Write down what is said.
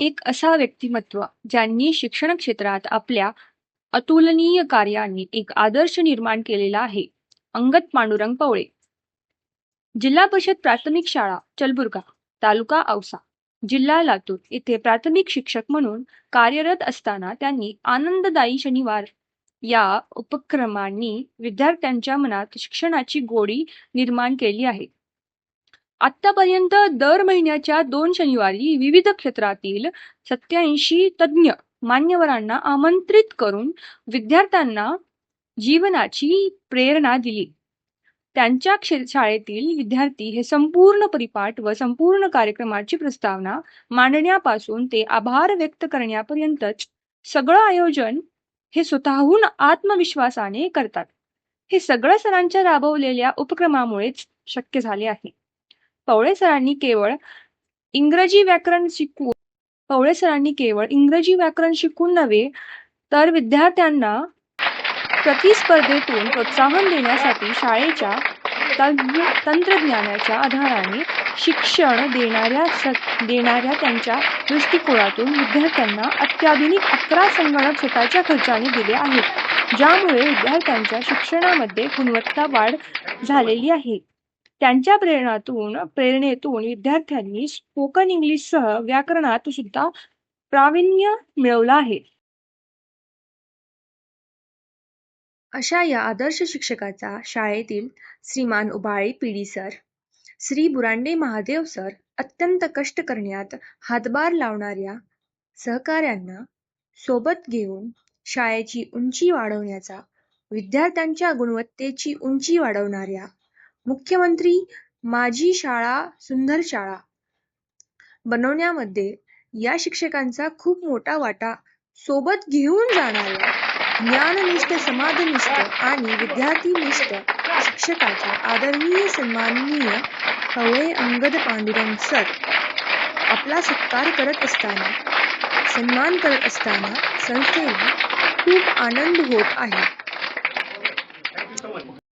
एक असा व्यक्तिमत्व ज्यांनी शिक्षण क्षेत्रात आपल्या अतुलनीय कार्याने एक आदर्श निर्माण केलेला आहे. अंगद पांडुरंग पवळे. जिल्हा परिषद प्राथमिक शाळा चलबुर्गा तालुका औसा. जिल्हा लातूर येथे प्राथमिक शिक्षक म्हणून कार्यरत असताना त्यांनी आनंददायी शनिवार या उपक्रमांनी विद्यार्थ्यांच्या मनात शिक्षणाची गोडी निर्माण केली आहे. आतापर्यंत दर महिन्याच्या दोन शनिवारी विविध क्षेत्रातील सत्याऐंशी तज्ज्ञ मान्यवरांना आमंत्रित करून विद्यार्थ्यांना जीवनाची प्रेरणा दिली. त्यांच्या शाळेतील विद्यार्थी हे संपूर्ण परिपाठ व संपूर्ण कार्यक्रमाची प्रस्तावना मांडण्यापासून ते आभार व्यक्त करण्यापर्यंतच सगळं आयोजन हे स्वतःहून आत्मविश्वासाने करतात. हे सगळं सरांच्या राबवलेल्या उपक्रमामुळेच शक्य झाले आहे. पवळे सरांनी केवळ इंग्रजी व्याकरण शिकवून पवळे सरांनी केवळ इंग्रजी व्याकरण शिकून नव्हे तर विद्यार्थ्यांना प्रतिस्पर्धेतून प्रोत्साहन देण्यासाठी शाळेच्या तंत्र तंत्रज्ञानाच्या आधाराने शिक्षण देणाऱ्या देणाऱ्या त्यांच्या दृष्टिकोनातून विद्यार्थ्यांना अत्याधुनिक अकरा संगणक स्वतःच्या खर्चाने दिले आहेत ज्यामुळे विद्यार्थ्यांच्या शिक्षणामध्ये गुणवत्ता वाढ झालेली आहे. त्यांच्या प्रेरणातून प्रेरणेतून विद्यार्थ्यांनी स्पोकन इंग्लिशसह व्याकरणात सुद्धा प्रावीण्य मिळवलं आहे. अशा या आदर्श शिक्षकाचा शाळेतील श्रीमान Ubale PD sir Shri Burande Mahadev sir अत्यंत कष्ट करण्यात हातभार लावणाऱ्या सहकाऱ्यांना सोबत घेऊन शाळेची उंची वाढवण्याचा विद्यार्थ्यांच्या गुणवत्तेची उंची वाढवणाऱ्या मुख्यमंत्री माझी शाळा सुंदर शाळा. बनवण्यामध्ये या शिक्षकांचा खूप मोठा वाटा सोबत घेऊन जाणाऱ्या ज्ञाननिष्ठ समाजनिष्ठ आणि विद्यार्थीनिष्ठ शिक्षकाच्या आदरणीय सन्माननीय कवळे अंगद पांडुरंग सर आपला सत्कार करत असताना सन्मान करत असताना संस्थेला खूप आनंद होत आहे.